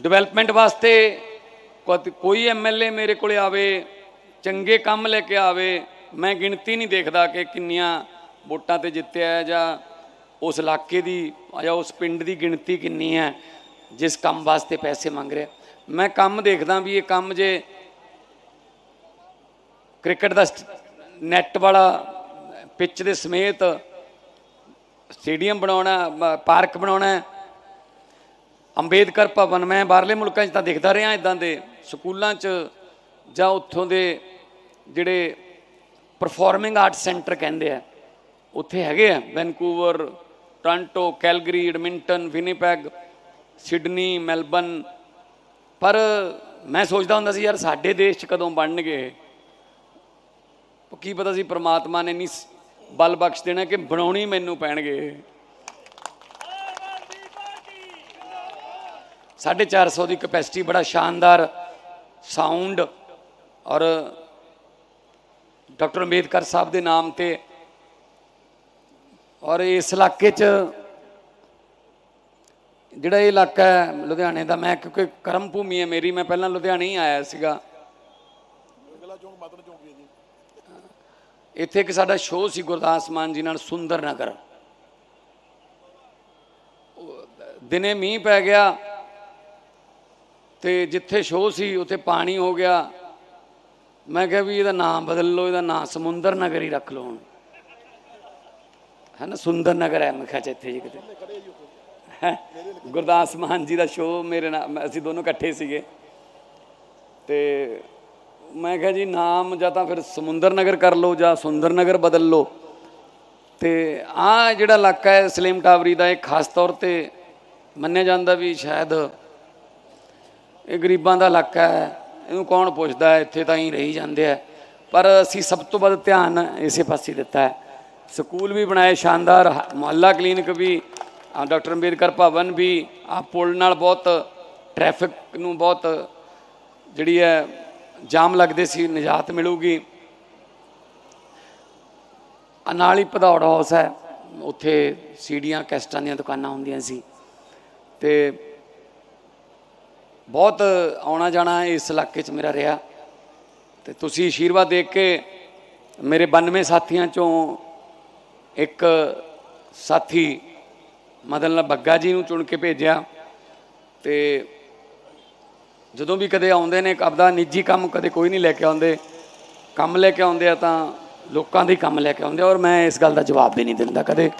Development ਵਾਸਤੇ ਕਦ- ਕੋਈ ਐਮਐਲਏ ਮੇਰੇ ਕੋਲੇ ਆਵੇ, ਚੰਗੇ ਕੰਮ ਲੈ ਕੇ ਆਵੇ, ਮੈਂ ਗਿਣਤੀ ਨਹੀਂ ਦੇਖਦਾ ਕਿ ਕਿੰਨੀਆਂ ਵੋਟਾਂ ਤੇ ਜਿੱਤਿਆ ਜਾਂ ਉਸ ਇਲਾਕੇ ਦੀ ਜਾਂ ਉਸ ਪਿੰਡ ਦੀ ਗਿਣਤੀ ਕਿੰਨੀ ਹੈ, ਜਿਸ ਕੰਮ ਵਾਸਤੇ ਪੈਸੇ ਮੰਗ ਰਿਹਾ। ਮੈਂ ਕੰਮ ਦੇਖਦਾ ਵੀ ਇਹ ਕੰਮ ਜੇ ਕ੍ਰਿਕਟ ਦਾ ਨੈਟ ਵਾਲਾ ਪਿੱਚ ਦੇ ਸਮੇਤ ਸਟੇਡੀਅਮ ਬਣਾਉਣਾ ਪਾਰਕ ਬਣਾਉਣਾ ਅੰਬੇਦਕਰ ਭਵਨ, ਮੈਂ ਬਾਹਰਲੇ ਮੁਲਕਾਂ 'ਚ ਤਾਂ ਦੇਖਦਾ ਰਿਹਾ ਇਦਾਂ ਦੇ ਸਕੂਲਾਂ 'ਚ ਜਾਂ ਉੱਥੋਂ ਦੇ ਜਿਹੜੇ ਪਰਫਾਰਮਿੰਗ ਆਰਟ ਸੈਂਟਰ ਕਹਿੰਦੇ ਆ, ਉੱਥੇ ਹੈਗੇ ਆ। Vancouver, Toronto, Calgary, Edmonton, Winnipeg, Sydney, Melbourne. ਪਰ ਮੈਂ ਸੋਚਦਾ ਹੁੰਦਾ ਸੀ, ਯਾਰ ਸਾਡੇ ਦੇਸ਼ 'ਚ ਕਦੋਂ ਬਣਨਗੇ? ਕੀ ਪਤਾ ਸੀ ਪ੍ਰਮਾਤਮਾ ਨੇ ਨਹੀਂ ਬਲ ਬਖਸ਼ ਦੇਣਾ ਕਿ ਬਣਾਉਣੀ ਮੈਨੂੰ ਪੈਣਗੇ ਇਹ। 450 ਦੀ ਕਪੈਸਿਟੀ ਬੜਾ ਸ਼ਾਨਦਾਰ ਸਾਊਂਡ ਔਰ ਡਾਕਟਰ ਅੰਬੇਦਕਰ ਸਾਹਿਬ ਦੇ ਨਾਮ ਤੇ ਔਰ ਇਸ ਇਲਾਕੇ 'ਚ ਜਿਹੜਾ ਇਹ ਇਲਾਕਾ ਹੈ ਲੁਧਿਆਣੇ ਦਾ ਮੈਂ ਕਿਉਂਕਿ ਕਰਮ ਭੂਮੀ ਹੈ ਮੇਰੀ ਮੈਂ ਪਹਿਲਾਂ ਲੁਧਿਆਣੇ ਹੀ ਆਇਆ ਸੀਗਾ। ਇੱਥੇ ਇੱਕ ਸਾਡਾ ਸ਼ੋਅ ਸੀ ਗੁਰਦਾਸ ਮਾਨ ਜੀ ਨਾਲ ਸੁੰਦਰ ਨਗਰ। ਦਿਨੇ ਮੀਂਹ ਪੈ ਗਿਆ ਤੇ ਜਿੱਥੇ ਸ਼ੋਅ ਸੀ, ਉੱਥੇ ਪਾਣੀ ਹੋ ਗਿਆ। ਮੈਂ ਕਿਹਾ ਵੀ ਇਹਦਾ ਨਾਮ ਬਦਲ ਲਓ, ਇਹਦਾ ਨਾਮ ਸਮੁੰਦਰ ਨਗਰ ਹੀ ਰੱਖ ਲਓ ਹੁਣ। ਹੈ ਨਾ, ਸੁੰਦਰ ਨਗਰ ਹੈ, ਮੈਂ ਕਿਹਾ ਇੱਥੇ ਜੀ ਕਿਤੇ। ਹੈਂ? ਗੁਰਦਾਸ ਮਾਨ ਜੀ ਦਾ ਸ਼ੋਅ ਮੇਰੇ ਨਾਲ, ਮੈਂ- ਅਸੀਂ ਦੋਨੋਂ ਇਕੱਠੇ ਸੀਗੇ। ਤੇ ਮੈਂ ਕਿਹਾ ਜੀ ਨਾਮ ਜਾਂ ਤਾਂ ਫਿਰ ਸਮੁੰਦਰ ਨਗਰ ਕਰ ਲਓ ਜਾਂ ਸੁੰਦਰ ਨਗਰ ਬਦਲ ਲਓ। ਤੇ ਆ ਜਿਹੜਾ ਇਲਾਕਾ ਹੈ ਸਲੀਮ ਟਾਵਰੀ ਦਾ, ਇਹ ਖਾਸ ਤੌਰ ਤੇ ਮੰਨਿਆ ਜਾਂਦਾ ਵੀ ਸ਼ਾਇਦ ਇਹ ਗਰੀਬਾਂ ਦਾ ਇਲਾਕਾ ਹੈ, ਇਹਨੂੰ ਕੌਣ ਪੁੱਛਦਾ ਹੈ? ਇੱਥੇ ਤਾਂ ਹੀ ਰਹੀ ਜਾਂਦੇ ਆ ਪਰ ਅਸੀਂ ਸਭ ਤੋਂ ਵੱਧ ਧਿਆਨ ਇਸੇ ਪਾਸੇ ਦਿੱਤਾ ਹੈ। ਸਕੂਲ ਵੀ ਬਣਾਏ, ਸ਼ਾਨਦਾਰ ਮੁਹੱਲਾ ਕਲੀਨਿਕ ਵੀ ਡਾਕਟਰ ਅੰਬੇਦਕਰ ਭਵਨ ਵੀ, ਆ ਪੁਲ ਨਾਲ ਬਹੁਤ ਟ੍ਰੈਫਿਕ ਨੂੰ ਬਹੁਤ ਜਿਹੜੀ ਹੈ, ਜਾਮ ਲੱਗਦੇ ਸੀ, ਨਿਜਾਤ ਮਿਲੂਗੀ। ਨਾਲ ਹੀ ਭਦੌੜ ਹਾਊਸ ਹੈ। ਉੱਥੇ ਸੀੜੀਆਂ ਕੈਸਟਾਂ ਦੀਆਂ ਦੁਕਾਨਾਂ ਹੁੰਦੀਆਂ ਸੀ। ਤੇ ਬਹੁਤ ਆਉਣਾ ਜਾਣਾ ਇਸ ਇਲਾਕੇ 'ਚ ਮੇਰਾ ਰਿਹਾ। ਤੇ ਤੁਸੀਂ ਆਸ਼ੀਰਵਾਦ ਦੇਖ ਕੇ ਮੇਰੇ 92 ਸਾਥੀਆਂ ਚੋਂ ਇੱਕ ਸਾਥੀ ਮਦਨ ਲਾਲ ਬੱਗਾ ਜੀ ਨੂੰ ਚੁਣ ਕੇ ਭੇਜਿਆ। ਤੇ ਜਦੋਂ ਵੀ ਕਦੇ ਆਉਂਦੇ ਨੇ, ਆਪਦਾ ਨਿੱਜੀ ਕੰਮ ਕਦੇ ਕੋਈ ਨਹੀਂ ਲੈ ਕੇ ਆਉਂਦੇ। ਕੰਮ ਲੈ ਕੇ ਆਉਂਦੇ ਆ ਤਾਂ ਲੋਕਾਂ ਦੇ ਕੰਮ ਲੈ ਕੇ ਆਉਂਦੇ ਆ ਔਰ ਮੈਂ ਇਸ ਗੱਲ ਦਾ ਜਵਾਬ ਵੀ ਨਹੀਂ ਦਿੰਦਾ ਕਦੇ।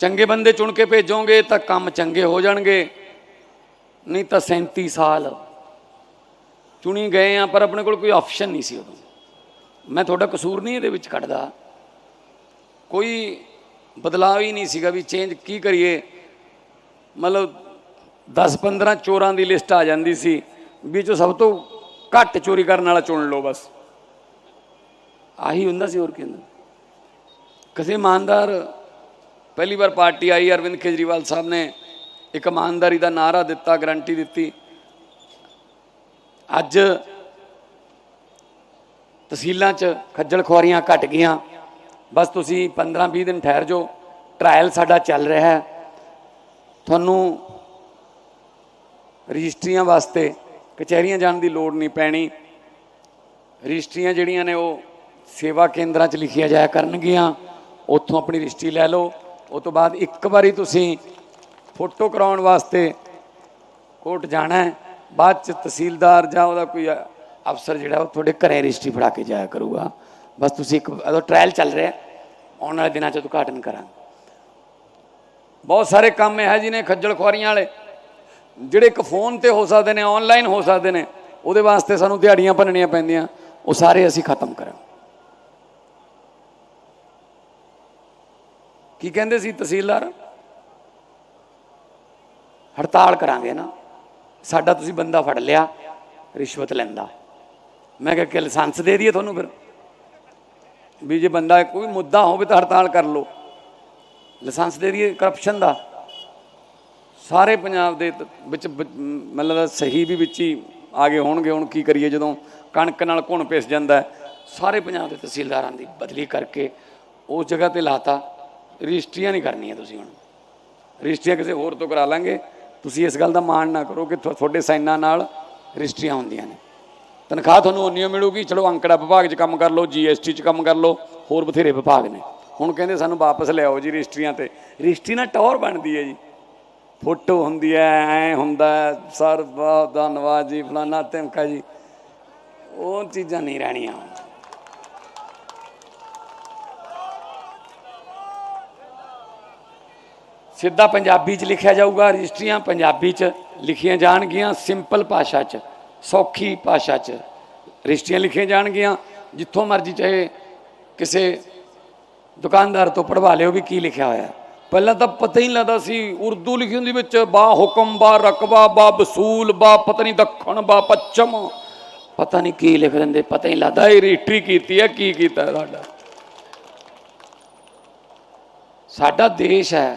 ਚੰਗੇ ਬੰਦੇ ਚੁਣ ਕੇ ਭੇਜੋਗੇ ਤਾਂ ਕੰਮ ਚੰਗੇ ਹੋ ਜਾਣਗੇ। ਨਹੀਂ ਤਾਂ 37 ਸਾਲ ਚੁਣੀ ਗਏ ਆ, ਪਰ ਆਪਣੇ ਕੋਲ ਕੋਈ ਆਪਸ਼ਨ ਨਹੀਂ ਸੀ ਉਦੋਂ। ਮੈਂ ਤੁਹਾਡਾ ਕਸੂਰ ਨਹੀਂ ਇਹਦੇ ਵਿੱਚ ਕੱਢਦਾ। ਕੋਈ ਬਦਲਾਅ ਹੀ ਨਹੀਂ ਸੀਗਾ ਵੀ ਚੇਂਜ ਕੀ ਕਰੀਏ। ਮਤਲਬ 10-15 ਚੋਰਾਂ ਦੀ ਲਿਸਟ ਆ ਜਾਂਦੀ ਸੀ ਵੀ ਚੋਂ ਸਭ ਤੋਂ ਘੱਟ ਚੋਰੀ ਕਰਨ ਵਾਲਾ ਚੁਣ ਲਓ ਬਸ। ਆਹੀ ਹੁੰਦਾ ਸੀ ਹੋਰ ਕੀ ਹੁੰਦਾ। ਕਿਸੇ ਇਮਾਨਦਾਰ ਪਹਿਲੀ ਵਾਰ ਪਾਰਟੀ ਆਈ, ਅਰਵਿੰਦ ਕੇਜਰੀਵਾਲ ਸਾਹਿਬ ਨੇ ਇੱਕ ਇਮਾਨਦਾਰੀ ਦਾ ਨਾਰਾ ਦਿੱਤਾ ਗਰੰਟੀ ਦਿੱਤੀ। ਅੱਜ ਤਹਿਸੀਲਾਂ 'ਚ ਖੱਜਲ ਖੁਆਰੀਆਂ ਘਟ ਗਈਆਂ। ਬਸ ਤੁਸੀਂ 15-20 ਦਿਨ ਠਹਿਰ ਜਾਓ ਟ੍ਰਾਇਲ ਸਾਡਾ ਚੱਲ ਰਿਹਾ ਹੈ। ਤੁਹਾਨੂੰ ਰਜਿਸਟਰੀਆਂ ਵਾਸਤੇ ਕਚਹਿਰੀਆਂ ਜਾਣ ਦੀ ਲੋੜ ਨਹੀਂ ਪੈਣੀ। ਰਜਿਸਟਰੀਆਂ ਜਿਹੜੀਆਂ ਨੇ ਉਹ ਸੇਵਾ ਕੇਂਦਰਾਂ 'ਚ ਲਿਖੀਆਂ ਜਾਇਆ ਕਰਨਗੀਆਂ। ਉੱਥੋਂ ਆਪਣੀ ਰਜਿਸਟਰੀ ਲੈ ਲਓ। ਉਸ ਤੋਂ ਬਾਅਦ ਇੱਕ ਵਾਰੀ ਤੁਸੀਂ ਫੋਟੋ ਕਰਾਉਣ ਵਾਸਤੇ ਕੋਰਟ ਜਾਣਾ ਹੈ। ਬਾਅਦ ਚ ਤਹਿਸੀਲਦਾਰ ਜਾਂ ਉਹਦਾ ਕੋਈ ਅਫਸਰ ਜਿਹੜਾ ਉਹ ਤੁਹਾਡੇ ਘਰੇ ਰਜਿਸਟਰੀ ਫੜਾ ਕੇ ਜਾਇਆ ਕਰੂਗਾ। ਬਸ ਤੁਸੀਂ ਇੱਕ ਉਹਦਾ ਟ੍ਰਾਇਲ ਚੱਲ ਰਿਹਾ ਆਉਣ ਵਾਲੇ ਦਿਨਾਂ ਚ ਉਦਘਾਟਨ ਕਰਾਂਗੇ। ਬਹੁਤ ਸਾਰੇ ਕੰਮ ਇਹ ਜਿਹਨੇ ਖੱਜਲ ਖੁਆਰੀਆਂ ਵਾਲੇ, ਜਿਹੜੇ ਇੱਕ ਫੋਨ ਤੇ ਹੋ ਸਕਦੇ ਨੇ ਆਨਲਾਈਨ ਹੋ ਸਕਦੇ ਨੇ, ਉਹਦੇ ਵਾਸਤੇ ਸਾਨੂੰ ਦਿਹਾੜੀਆਂ ਭੰਨਣੀਆਂ ਪੈਂਦੀਆਂ। ਉਹ ਸਾਰੇ ਅਸੀਂ ਖਤਮ ਕਰਾਂ ਕੀ ਕਹਿੰਦੇ ਸੀ ਤਹਿਸੀਲਦਾਰ? ਹੜਤਾਲ ਕਰਾਂਗੇ ਨਾ। ਸਾਡਾ ਤੁਸੀਂ ਬੰਦਾ ਫੜ ਲਿਆ, ਰਿਸ਼ਵਤ ਲੈਂਦਾ। ਮੈਂ ਕਿਹਾ ਕਿ ਲਾਇਸੈਂਸ ਦੇ ਦਈਏ ਤੁਹਾਨੂੰ ਫਿਰ। ਵੀ ਜੇ ਬੰਦਾ ਕੋਈ ਮੁੱਦਾ ਹੋਵੇ ਤਾਂ ਹੜਤਾਲ ਕਰ ਲਓ। ਲਾਇਸੈਂਸ ਦੇ ਦਈਏ ਕਰਪਸ਼ਨ ਦਾ। ਸਾਰੇ ਪੰਜਾਬ ਦੇ ਵਿੱਚ ਮਤਲਬ ਸਹੀ ਵੀ ਵਿੱਚ ਹੀ ਆਗੇ ਹੋਣਗੇ। ਹੁਣ ਕੀ ਕਰੀਏ ਜਦੋਂ ਕਣਕ ਨਾਲ ਘੁਣ ਪਿਸ ਜਾਂਦਾ ਸਾਰੇ ਪੰਜਾਬ ਦੇ ਤਹਿਸੀਲਦਾਰਾਂ ਦੀ ਬਦਲੀ ਕਰਕੇ ਉਸ ਜਗ੍ਹਾ ਤੇ ਲਾਤਾ। ਰਜਿਸਟਰੀਆਂ ਨਹੀਂ ਕਰਨੀਆਂ ਤੁਸੀਂ ਹੁਣ। ਰਜਿਸਟਰੀਆਂ ਕਿਸੇ ਹੋਰ ਤੋਂ ਕਰਾ ਲਾਂਗੇ। ਤੁਸੀਂ ਇਸ ਗੱਲ ਦਾ ਮਾਣ ਨਾ ਕਰੋ ਕਿ ਤੁਹਾਡੇ ਸਾਈਨਾਂ ਨਾਲ ਰਜਿਸਟਰੀਆਂ ਹੁੰਦੀਆਂ ਨੇ। ਤਨਖਾਹ ਤੁਹਾਨੂੰ ਉਨੀ ਮਿਲੂਗੀ, ਚਲੋ ਅੰਕੜਾ ਵਿਭਾਗ 'ਚ ਕੰਮ ਕਰ ਲਓ ਜੀਐਸਟੀ 'ਚ ਕੰਮ ਕਰ ਲਓ, ਹੋਰ ਬਥੇਰੇ ਵਿਭਾਗ ਨੇ। ਹੁਣ ਕਹਿੰਦੇ ਸਾਨੂੰ ਵਾਪਸ ਲਿਆਓ ਜੀ ਰਜਿਸਟਰੀਆਂ ਤੇ। ਰਜਿਸਟਰੀ ਨਾਲ ਟੌਰ ਬਣਦੀ ਹੈ ਜੀ। ਫੋਟੋ ਹੁੰਦੀ ਹੈ, ਐ ਹੁੰਦਾ ਸਰ, ਬਹੁਤ ਧੰਨਵਾਦ ਜੀ, ਫਲਾਨਾ ਧਮਕਾ ਜੀ। ਉਹ ਚੀਜ਼ਾਂ ਨਹੀਂ ਰਹਿਣੀਆਂ। ਸਿੱਧਾ ਪੰਜਾਬੀ 'ਚ ਲਿਖਿਆ ਜਾਊਗਾ, ਰਜਿਸਟਰੀਆਂ ਪੰਜਾਬੀ 'ਚ ਲਿਖੀਆਂ ਜਾਣਗੀਆਂ, ਸਿੰਪਲ ਭਾਸ਼ਾ 'ਚ, ਸੌਖੀ ਭਾਸ਼ਾ 'ਚ। ਰਜਿਸਟਰੀਆਂ ਲਿਖੀਆਂ ਜਾਣਗੀਆਂ, ਜਿੱਥੋਂ ਮਰਜ਼ੀ ਚਾਹੇ ਕਿਸੇ ਦੁਕਾਨਦਾਰ ਤੋਂ ਪੜਵਾ ਲਿਓ ਵੀ ਕੀ ਲਿਖਿਆ ਹੋਇਆ। ਪਹਿਲਾਂ ਤਾਂ ਪਤਾ ਹੀ ਨਹੀਂ ਲੱਗਦਾ ਸੀ, ਉਰਦੂ ਲਿਖੀ ਹੁੰਦੀ ਵਿੱਚ, ਬਾ ਹੁਕਮ, ਬਾ ਰਕਬਾ, ਬਾ ਵਸੂਲ, ਬਾ ਪਤਾ ਨਹੀਂ ਦੱਖਣ, ਬਾ ਪੱਛਮ। ਪਤਾ ਨਹੀਂ ਕੀ ਲਿਖ ਦਿੰਦੇ, ਪਤਾ ਹੀ ਨਹੀਂ ਲੱਗਦਾ ਇਹ ਰਜਿਸਟਰੀ ਕੀਤੀ ਹੈ, ਕੀ ਕੀਤਾ ਸਾਡਾ। ਸਾਡਾ ਦੇਸ਼ ਹੈ।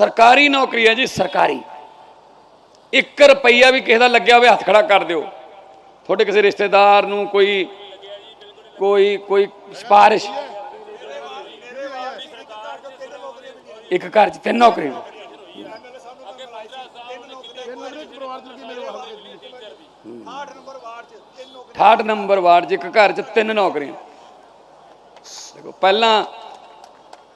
ਸਰਕਾਰੀ ਨੌਕਰੀ ਹੈ ਜੀ, ਸਰਕਾਰੀ। 1 ਰੁਪਈਆ ਵੀ ਕਿਸੇ ਦਾ ਲੱਗਿਆ ਹੋਵੇ, ਹੱਥ ਖੜਾ ਕਰ ਦਿਓ। ਤੁਹਾਡੇ ਕਿਸੇ ਰਿਸ਼ਤੇਦਾਰ ਨੂੰ ਕੋਈ ਕੋਈ ਕੋਈ ਸਿਫਾਰਿਸ਼। ਇੱਕ ਘਰ 'ਚ ਤਿੰਨ ਨੌਕਰੀ ਤਿੰਨ ਨੰਬਰ ਪਰਿਵਾਰ ਚ ਕੀ ਮੇਰੇ ਹਲਕੇ ਦੀ 68 ਨੰਬਰ ਵਾਰਡ 'ਚ ਇੱਕ ਘਰ 'ਚ ਤਿੰਨ ਨੌਕਰੀਆਂ। ਦੇਖੋ, ਪਹਿਲਾਂ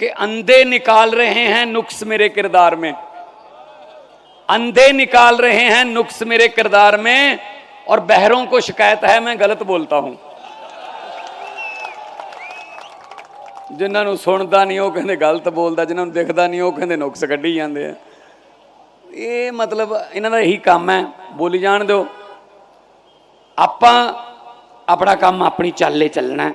कि अंधे निकाल रहे हैं नुक्स मेरे किरदार में अंधे निकाल रहे हैं नुक्स मेरे किरदार में और बहरों को शिकायत है मैं गलत बोलता हूं ਜਿਨ੍ਹਾਂ ਨੂੰ ਸੁਣਦਾ ਨਹੀਂ ਉਹ ਕਹਿੰਦੇ ਗਲਤ ਬੋਲਦਾ ਜਿਨ੍ਹਾਂ ਨੂੰ ਦਿਖਦਾ ਨਹੀਂ ਉਹ ਕਹਿੰਦੇ ਨੁਕਸ ਕੱਢੀ ਜਾਂਦੇ ਆ ਇਹ ਮਤਲਬ ਇਹਨਾਂ ਦਾ ਇਹੀ ਕੰਮ ਹੈ ਬੋਲੀ ਜਾਣ ਦਿਓ ਆਪਾਂ ਆਪਣਾ ਕੰਮ ਆਪਣੀ ਚਾਲੇ ਚੱਲਣਾ ਹੈ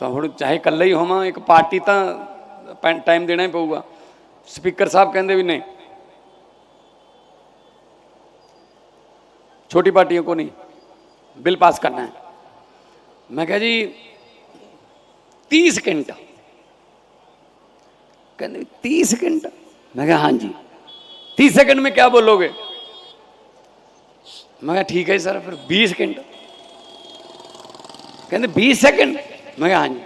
ਤਾਂ ਹੁਣ ਚਾਹੇ ਇਕੱਲਾ ਹੀ ਹੋਵਾਂ ਇੱਕ ਪਾਰਟੀ ਤਾਂ ਟਾਈਮ ਦੇਣਾ ਹੀ ਪਊਗਾ ਸਪੀਕਰ ਸਾਹਿਬ ਕਹਿੰਦੇ ਵੀ ਨਹੀਂ छोटी पार्टियों को नहीं बिल पास करना है मैं कहा जी तीस सेकंड कहते तीस सेकंड मैं कहा हाँ जी तीस सेकंड में क्या बोलोगे मैं कहा ठीक है सर फिर बीस सेकंड कहते बीस सेकंड मैं कहा हाँ जी।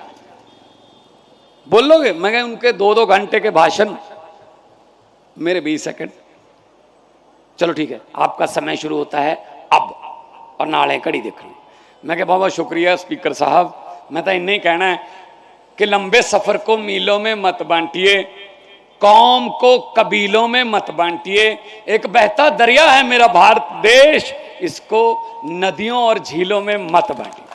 बोलोगे? मैं कहा, उनके दो दो घंटे के भाषण मेरे बीस सेकंड। चलो ठीक है, आपका समय शुरू होता है अब, और नाले कड़ी देख देखनी मैं बहुत बहुत शुक्रिया स्पीकर साहब। मैं तो इन्ना ही कहना है कि लंबे सफ़र को मीलों में मत बांटिए, कौम को कबीलों में मत बांटिए। एक बहता दरिया है मेरा भारत देश, इसको नदियों और झीलों में मत बांटिए।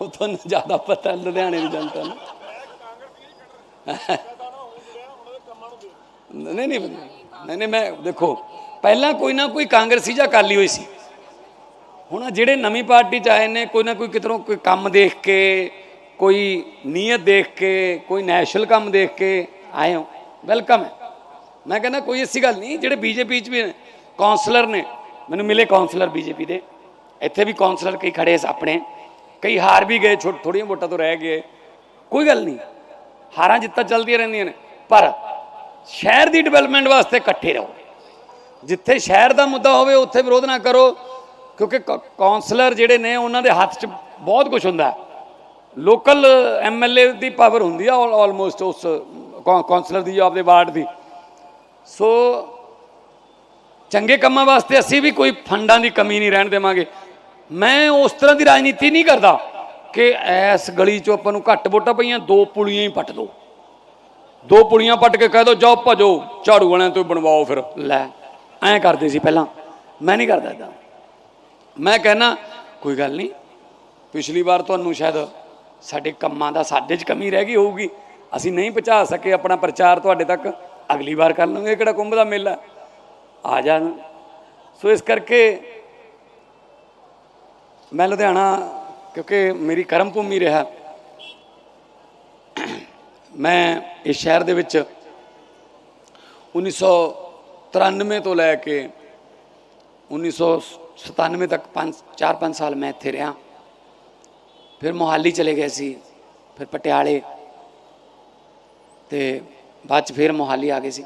ਉਹ ਤੁਹਾਨੂੰ ਜ਼ਿਆਦਾ ਪਤਾ, ਲੁਧਿਆਣੇ ਦੀ ਜਨਤਾ ਨੂੰ। ਨਹੀਂ ਨਹੀਂ ਨਹੀਂ ਨਹੀਂ, ਮੈਂ ਦੇਖੋ, ਪਹਿਲਾਂ ਕੋਈ ਨਾ ਕੋਈ ਕਾਂਗਰਸੀ ਜਾਂ ਅਕਾਲੀ ਹੋਈ ਸੀ। ਹੁਣ ਜਿਹੜੇ ਨਵੀਂ ਪਾਰਟੀ ਚ ਆਏ ਨੇ, ਕੋਈ ਨਾ ਕੋਈ ਕਿਧਰੋਂ ਕੋਈ ਕੰਮ ਦੇਖ ਕੇ, ਕੋਈ ਨੀਅਤ ਦੇਖ ਕੇ, ਕੋਈ ਨੈਸ਼ਨਲ ਕੰਮ ਦੇਖ ਕੇ ਆਏ ਹੋ। ਵੈਲਕਮ ਹੈ। ਮੈਂ ਕਹਿੰਦਾ ਕੋਈ ਐਸੀ ਗੱਲ ਨਹੀਂ, ਜਿਹੜੇ ਬੀਜੇਪੀ ਚ ਵੀ ਨੇ ਕਾਉਂਸਲਰ ਨੇ, ਮੈਨੂੰ ਮਿਲੇ ਕਾਉਂਸਲਰ ਬੀਜੇਪੀ ਦੇ। ਇੱਥੇ ਵੀ ਕਾਉਂਸਲਰ ਕਈ ਖੜੇ ਆਪਣੇ। ਕਈ ਹਾਰ ਵੀ ਗਏ ਛੋਟ ਥੋੜੀਆਂ ਵੋਟਾਂ ਤੋਂ ਰਹਿ ਗਏ। ਕੋਈ ਗੱਲ ਨਹੀਂ। ਹਾਰਾਂ ਜਿੱਤਾਂ ਚੱਲਦੀਆਂ ਰਹਿੰਦੀਆਂ ਨੇ। ਪਰ ਸ਼ਹਿਰ ਦੀ ਡਿਵੈਲਪਮੈਂਟ ਵਾਸਤੇ ਇਕੱਠੇ ਰਹੋ। ਜਿੱਥੇ ਸ਼ਹਿਰ ਦਾ ਮੁੱਦਾ ਹੋਵੇ, ਉੱਥੇ ਵਿਰੋਧ ਨਾ ਕਰੋ। ਕਿਉਂਕਿ ਕ- ਕਾਉਂਸਲਰ ਜਿਹੜੇ ਨੇ, ਉਹਨਾਂ ਦੇ ਹੱਥ 'ਚ ਬਹੁਤ ਕੁਝ ਹੁੰਦਾ। ਹੈ ਲੋਕਲ ਐਮਐਲਏ ਦੀ ਪਾਵਰ ਹੁੰਦੀ ਆ ਆਲਮੋਸਟ ਉਸ ਕੌ- ਕਾਉਂਸਲਰ ਦੀ, ਆਪਦੇ ਵਾਰਡ ਦੀ। ਸੋ ਚੰਗੇ ਕੰਮਾਂ ਵਾਸਤੇ ਅਸੀਂ ਵੀ ਕੋਈ ਫੰਡਾਂ ਦੀ ਕਮੀ ਨਹੀਂ ਰਹਿਣ ਦੇਵਾਂਗੇ। ਮੈਂ ਉਸ ਤਰ੍ਹਾਂ ਦੀ ਰਾਜਨੀਤੀ ਨਹੀਂ ਕਰਦਾ ਕਿ ਐਸ ਗਲੀ 'ਚੋਂ ਆਪਾਂ ਨੂੰ ਘੱਟ ਵੋਟਾਂ ਪਈਆਂ, ਦੋ ਪੁਲੀਆਂ ਹੀ ਪੱਟ ਦਿਓ ਦੋ ਪੁਲੀਆਂ ਪੱਟ ਕੇ ਕਹਿ ਦੋ, ਜਾਓ ਭਜੋ, ਝਾੜੂ ਵਾਲਿਆਂ ਤੋਂ ਬਣਵਾਓ ਫਿਰ। ਲੈ, ਐਂ ਕਰਦੇ ਸੀ ਪਹਿਲਾਂ। ਮੈਂ ਨਹੀਂ ਕਰਦਾ ਇਦਾਂ ਮੈਂ ਕਹਿਣਾ ਕੋਈ ਗੱਲ ਨਹੀਂ, ਪਿਛਲੀ ਵਾਰ ਤੁਹਾਨੂੰ ਸ਼ਾਇਦ ਸਾਡੇ ਕੰਮਾਂ ਦਾ ਸਾਡੇ 'ਚ ਕਮੀ ਰਹਿ ਗਈ ਹੋਊਗੀ। ਅਸੀਂ ਨਹੀਂ ਪਹੁੰਚਾ ਸਕੇ ਆਪਣਾ ਪ੍ਰਚਾਰ ਤੁਹਾਡੇ ਤੱਕ। ਅਗਲੀ ਵਾਰ ਕਰ ਲਵਾਂਗੇ ਕਿਹੜਾ ਕੁੰਭ ਦਾ ਮੇਲਾ। ਆ ਜਾਣ। ਸੋ ਇਸ ਕਰਕੇ ਮੈਂ ਲੁਧਿਆਣਾ, ਕਿਉਂਕਿ ਮੇਰੀ ਕਰਮ ਭੂਮੀ ਰਿਹਾ। ਮੈਂ ਇਸ ਸ਼ਹਿਰ ਦੇ ਵਿੱਚ 1993 ਤੋਂ ਲੈ ਕੇ 1997 ਤੱਕ 5 4-5 ਸਾਲ ਮੈਂ ਇੱਥੇ ਰਿਹਾ। ਫਿਰ ਮੋਹਾਲੀ ਚਲੇ ਗਏ ਸੀ, ਫਿਰ ਪਟਿਆਲੇ। ਤੇ ਬਾਅਦ ਚ ਫਿਰ ਮੋਹਾਲੀ ਆ ਗਏ ਸੀ।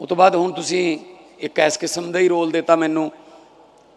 ਉਹ ਤੋਂ ਬਾਅਦ ਹੁਣ ਤੁਸੀਂ ਇੱਕ ਇਸ ਕਿਸਮ ਦਾ ਹੀ ਰੋਲ ਦਿੱਤਾ ਮੈਨੂੰ।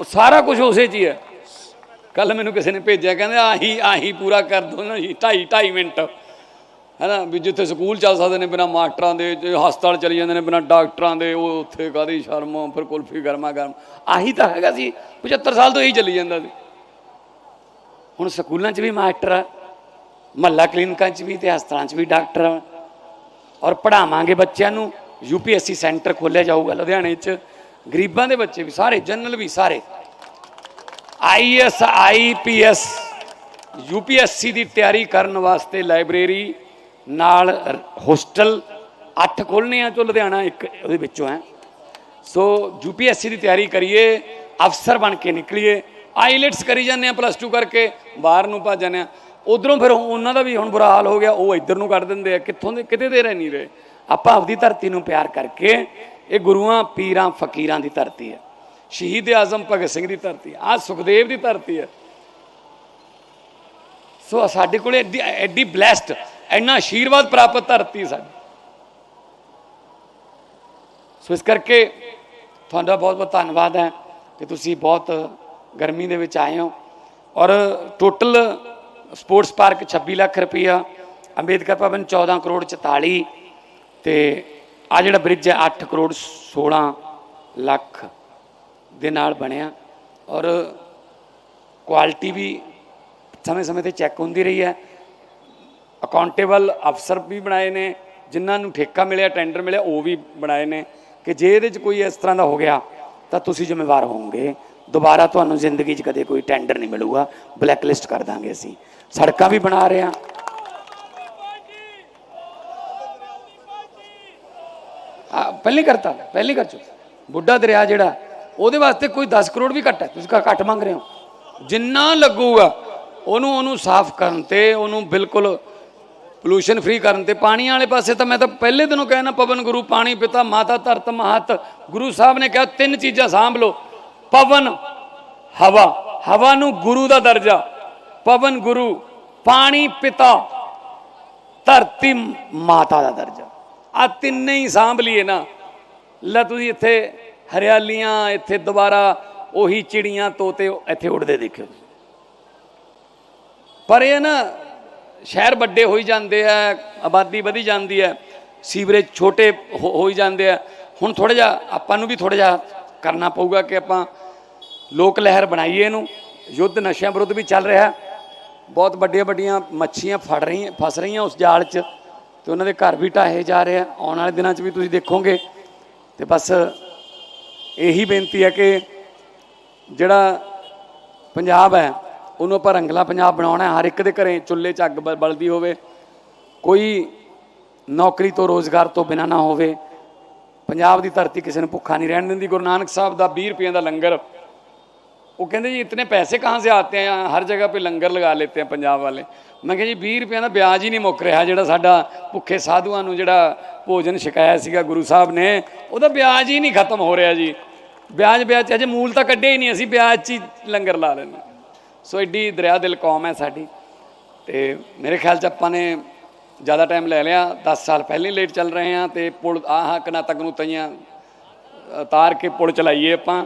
ਉਹ ਸਾਰਾ ਕੁਝ ਉਸੇ 'ਚ ਹੀ ਹੈ। ਕੱਲ ਮੈਨੂੰ ਕਿਸੇ ਨੇ ਭੇਜਿਆ, ਕਹਿੰਦੇ ਆਹੀ ਆਹੀ ਪੂਰਾ ਕਰ ਦੋ ਨਾ ਜੀ, ਢਾਈ ਢਾਈ ਮਿੰਟ। ਹੈਨਾ ਵੀ ਜਿੱਥੇ ਸਕੂਲ ਚੱਲ ਸਕਦੇ ਨੇ ਬਿਨਾ ਮਾਸਟਰਾਂ ਦੇ ਹਸਪਤਾਲ ਚਲੀ ਜਾਂਦੇ ਨੇ ਬਿਨਾ ਡਾਕਟਰਾਂ ਦੇ, ਉਹ ਉੱਥੇ ਕਾਦੀ ਸ਼ਰਮ ਫਿਰ ਕੁਲਫੀ ਗਰਮਾ ਗਰਮ। ਆਹੀ ਤਾਂ ਹੈਗਾ ਸੀ 75 ਸਾਲ ਤੋਂ ਇਹੀ ਚੱਲੀ ਜਾਂਦਾ ਸੀ। ਹੁਣ ਸਕੂਲਾਂ 'ਚ ਵੀ ਮਾਸਟਰ ਆ, ਮਹੱਲਾ ਕਲੀਨਿਕਾਂ 'ਚ ਵੀ ਤੇ ਹਸਪਤਾਲਾਂ 'ਚ ਵੀ ਡਾਕਟਰ ਆ। ਔਰ ਪੜਾਵਾਂਗੇ ਬੱਚਿਆਂ ਨੂੰ, ਯੂਪੀਐਸਸੀ ਸੈਂਟਰ ਖੋਲਿਆ ਜਾਊਗਾ ਲੁਧਿਆਣੇ 'ਚ। ਗਰੀਬਾਂ ਦੇ ਬੱਚੇ ਵੀ, ਸਾਰੇ, ਜਨਰਲ ਵੀ, ਸਾਰੇ। ਆਈਐਸ ਆਈਪੀਐਸ ਯੂਪੀਐਸਸੀ ਦੀ ਤਿਆਰੀ ਕਰਨ ਵਾਸਤੇ ਲਾਇਬ੍ਰੇਰੀ, ਨਾਲ ਹੋਸਟਲ 8 ਖੋਲ੍ਹਣੇ ਆ ਚੋ ਲੁਧਿਆਣਾ ਇੱਕ ਉਹਦੇ ਵਿੱਚੋਂ ਹੈ। ਸੋ ਯੂਪੀਐਸਸੀ ਦੀ ਤਿਆਰੀ ਕਰੀਏ, ਅਫਸਰ ਬਣ ਕੇ ਨਿਕਲੀਏ, ਆਈਲੈਟਸ ਕਰੀ ਜਾਂਦੇ ਆ ਪਲੱਸ 2 ਕਰਕੇ, ਬਾਹਰ ਨੂੰ ਭੱਜ ਜਾਂਦੇ ਆ। ਉਧਰੋਂ ਫਿਰ ਉਹਨਾਂ ਦਾ ਵੀ ਹੁਣ ਬੁਰਾ ਹਾਲ ਹੋ ਗਿਆ, ਉਹ ਇੱਧਰ ਨੂੰ ਕੱਢ ਦਿੰਦੇ ਆ, ਕਿੱਥੋਂ ਦੇ, ਕਿਤੇ ਦੇ ਰਹਿ ਨਹੀਂ ਰਹੇ। ਆਪਾਂ ਆਪਦੀ ਧਰਤੀ ਨੂੰ ਪਿਆਰ ਕਰਕੇ ਇਹ ਗੁਰੂਆਂ, ਪੀਰਾਂ, ਫਕੀਰਾਂ ਦੀ ਧਰਤੀ ਹੈ। ਸ਼ਹੀਦ ਆਜ਼ਮ ਭਗਤ ਸਿੰਘ ਦੀ ਧਰਤੀ ਆ ਸੁਖਦੇਵ ਦੀ ਧਰਤੀ ਹੈ। ਸੋ ਸਾਡੇ ਕੋਲੇ ਐਡੀ ਐਡੀ ਬਲੈਸਡ ਇੰਨਾ ਆਸ਼ੀਰਵਾਦ ਪ੍ਰਾਪਤ ਧਰਤੀ ਸਾਡੀ। ਸੋ ਇਸ ਕਰਕੇ ਤੁਹਾਡਾ ਬਹੁਤ ਬਹੁਤ ਧੰਨਵਾਦ ਹੈ ਕਿ ਤੁਸੀਂ ਬਹੁਤ ਗਰਮੀ ਦੇ ਵਿੱਚ ਆਏ ਹੋ। ਔਰ ਟੋਟਲ ਸਪੋਰਟਸ ਪਾਰਕ 26 ਲੱਖ ਰੁਪਈਆ, ਅੰਬੇਦਕਰ ਭਵਨ 14 ਕਰੋੜ 44 ਤੇ ਆ ਜਿਹੜਾ ਬ੍ਰਿਜ ਹੈ 8 ਕਰੋੜ 16 ਲੱਖ ਦੇ ਨਾਲ ਬਣਿਆ ਔਰ ਕੁਆਲਿਟੀ ਵੀ ਸਮੇਂ ਸਮੇਂ ਤੇ ਚੈੱਕ ਹੁੰਦੀ ਰਹੀ ਹੈ। ਅਕਾਊਂਟੇਬਲ ਅਫਸਰ ਵੀ ਬਣਾਏ ਨੇ, ਜਿਨ੍ਹਾਂ ਨੂੰ ਠੇਕਾ ਮਿਲਿਆ ਟੈਂਡਰ ਮਿਲਿਆ, ਉਹ ਵੀ ਬਣਾਏ ਨੇ ਕਿ ਜੇ ਇਹਦੇ 'ਚ ਕੋਈ ਇਸ ਤਰ੍ਹਾਂ ਦਾ ਹੋ ਗਿਆ, ਤਾਂ ਤੁਸੀਂ ਜ਼ਿੰਮੇਵਾਰ ਹੋਵੋਗੇ। ਦੁਬਾਰਾ ਤੁਹਾਨੂੰ ਜ਼ਿੰਦਗੀ 'ਚ ਕਦੇ ਕੋਈ ਟੈਂਡਰ ਨਹੀਂ ਮਿਲੂਗਾ। ਬਲੈਕ ਲਿਸਟ ਕਰ ਦਾਂਗੇ ਅਸੀਂ। ਸੜਕਾਂ ਵੀ ਬਣਾ ਰਹੇ ਹਾਂ ਹਾਂ ਪਹਿਲੇ ਕਰਤਾ ਪਹਿਲੇ ਕਰ ਚੁੱਕੇ। ਬੁੱਢਾ ਦਰਿਆ ਜਿਹੜਾ, ਉਹਦੇ ਵਾਸਤੇ ਕੋਈ 10 ਕਰੋੜ ਵੀ ਘੱਟ ਹੈ, ਤੁਸੀਂ ਘੱਟ ਮੰਗ ਰਹੇ ਹੋ। ਜਿੰਨਾ ਲੱਗੂਗਾ, ਉਹਨੂੰ ਉਹਨੂੰ ਸਾਫ਼ ਕਰਨ ਤੇ, ਉਹਨੂੰ ਬਿਲਕੁਲ ਪੋਲੂਸ਼ਨ ਫ੍ਰੀ ਕਰਨ ਤੇ ਪਾਣੀ ਵਾਲੇ ਪਾਸੇ ਤਾਂ ਮੈਂ ਤਾਂ ਪਹਿਲੇ ਦਿਨੋਂ ਕਹਿਣਾ ਪਵਨ ਗੁਰੂ, ਪਾਣੀ ਪਿਤਾ, ਮਾਤਾ ਧਰਤ, ਮਹਤ, ਗੁਰੂ ਸਾਹਿਬ ਨੇ ਕਿਹਾ, ਤਿੰਨ ਚੀਜ਼ਾਂ ਸਾਂਭ ਲਓ। ਪਵਨ, ਹਵਾ ਹਵਾ ਨੂੰ ਗੁਰੂ ਦਾ ਦਰਜਾ। ਪਵਨ ਗੁਰੂ, ਪਾਣੀ ਪਿਤਾ, ਧਰਤੀ, ਮਾਤਾ ਦਾ ਦਰਜਾ। ਆ ਤਿੰਨੇ ਹੀ ਸਾਂਭ ਲਈਏ ਨਾ। ਲੈ ਤੁਸੀਂ ਇੱਥੇ ਹਰਿਆਲੀਆਂ, ਇੱਥੇ ਦੁਬਾਰਾ ਉਹੀ ਚਿੜੀਆਂ ਤੋਤੇ ਇੱਥੇ ਉੱਡਦੇ ਦੇਖਿਓ। ਪਰ ਇਹ ਨਾ ਸ਼ਹਿਰ ਵੱਡੇ ਹੋਈ ਜਾਂਦੇ ਆ, ਆਬਾਦੀ ਵਧੀ ਜਾਂਦੀ ਹੈ ਸੀਵਰੇਜ ਛੋਟੇ ਹੋ- ਹੋਈ ਜਾਂਦੇ ਆ। ਹੁਣ ਥੋੜਾ ਜਿਹਾ ਆਪਾਂ ਨੂੰ ਵੀ ਥੋੜਾ ਜਿਹਾ ਕਰਨਾ ਪਊਗਾ ਕਿ ਆਪਾਂ ਲੋਕ ਲਹਿਰ ਬਣਾਈਏ ਇਹਨੂੰ। ਯੁੱਧ ਨਸ਼ਿਆਂ ਵਿਰੁੱਧ ਵੀ ਚੱਲ ਰਿਹਾ। ਬਹੁਤ ਵੱਡੀਆਂ ਵੱਡੀਆਂ ਮੱਛੀਆਂ ਫੜ ਰਹੀਆਂ, ਫਸ ਰਹੀਆਂ ਉਸ ਜਾਲ 'ਚ। ਤੇ ਉਹਨਾਂ ਦੇ ਘਰ ਵੀ ਢਾਹੇ ਜਾ ਰਹੇ ਆ। ਆਉਣ ਵਾਲੇ ਦਿਨਾਂ 'ਚ ਵੀ ਤੁਸੀਂ ਦੇਖੋਗੇ। ਤੇ ਬਸ ਇਹੀ ਬੇਨਤੀ ਹੈ ਕਿ ਜਿਹੜਾ ਪੰਜਾਬ ਹੈ, ਉਹਨੂੰ ਆਪਾਂ ਰੰਗਲਾ ਪੰਜਾਬ ਬਣਾਉਣਾ ਹੈ। ਹਰ ਇੱਕ ਦੇ ਘਰੇ ਚੁੱਲ੍ਹੇ 'ਚ ਅੱਗ ਬ- ਬਲਦੀ ਹੋਵੇ। ਕੋਈ ਨੌਕਰੀ ਤੋਂ ਰੋਜ਼ਗਾਰ ਤੋਂ ਬਿਨਾ ਨਾ ਹੋਵੇ। ਪੰਜਾਬ ਦੀ ਧਰਤੀ ਕਿਸੇ ਨੂੰ ਭੁੱਖਾ ਨਹੀਂ ਰਹਿਣ ਦਿੰਦੀ। ਗੁਰੂ ਨਾਨਕ ਸਾਹਿਬ ਦਾ 20 ਰੁਪਏ ਦਾ ਲੰਗਰ वो कहते जी इतने पैसे कहाँ से आते हैं यहाँ हर जगह पे लंगर लगा लेते हैं ਪੰਜਾਬ ਵਾਲੇ ਮੈਂ ਕਿਹਾ ਜੀ 20 ਰੁਪਏ ਦਾ ਵਿਆਜ ਹੀ ਨਹੀਂ ਮੁੱਕ ਰਿਹਾ ਜਿਹੜਾ ਸਾਡਾ ਭੁੱਖੇ ਸਾਧੂਆਂ ਨੂੰ ਜਿਹੜਾ ਭੋਜਨ ਛਕਾਇਆ ਸੀਗਾ ਗੁਰੂ ਸਾਹਿਬ ਨੇ ਉਹਦਾ ਵਿਆਜ ਹੀ ਨਹੀਂ ਖਤਮ ਹੋ ਰਿਹਾ ਜੀ ਵਿਆਜ ਵਿਆਜ 'ਚ ਅਜੇ ਮੂਲ ਤਾਂ ਕੱਢਿਆ ਹੀ ਨਹੀਂ ਅਸੀਂ ਵਿਆਜ 'ਚ ਹੀ ਲੰਗਰ ਲਾ ਲੈਂਦੇ ਸੋ ਐਡੀ ਦਰਿਆ ਦਿਲ ਕੌਮ ਹੈ ਸਾਡੀ ਤੇ ਮੇਰੇ ਖਿਆਲ 'ਚ ਆਪਾਂ ਨੇ ਜ਼ਿਆਦਾ ਟਾਈਮ ਲੈ ਲਿਆ 10 ਸਾਲ ਪਹਿਲਾਂ ਹੀ ਲੇਟ ਚੱਲ ਰਹੇ ਹਾਂ ਤੇ ਪੁਲ ਆਹ ਕਨਾ ਤੱਕ ਨੂੰ ਤਈਆਂ ਉਤਾਰ ਕੇ ਪੁਲ ਚਲਾਈਏ ਆਪਾਂ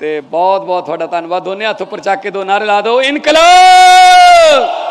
ਤੇ ਬਹੁਤ ਬਹੁਤ ਤੁਹਾਡਾ ਧੰਨਵਾਦ। ਦੋਨੇ ਹੱਥ ਉੱਪਰ ਚੱਕ ਕੇ ਦੋ ਨਾਰੇ ਲਾ ਦਿਓ। ਇਨਕਲਾਬ!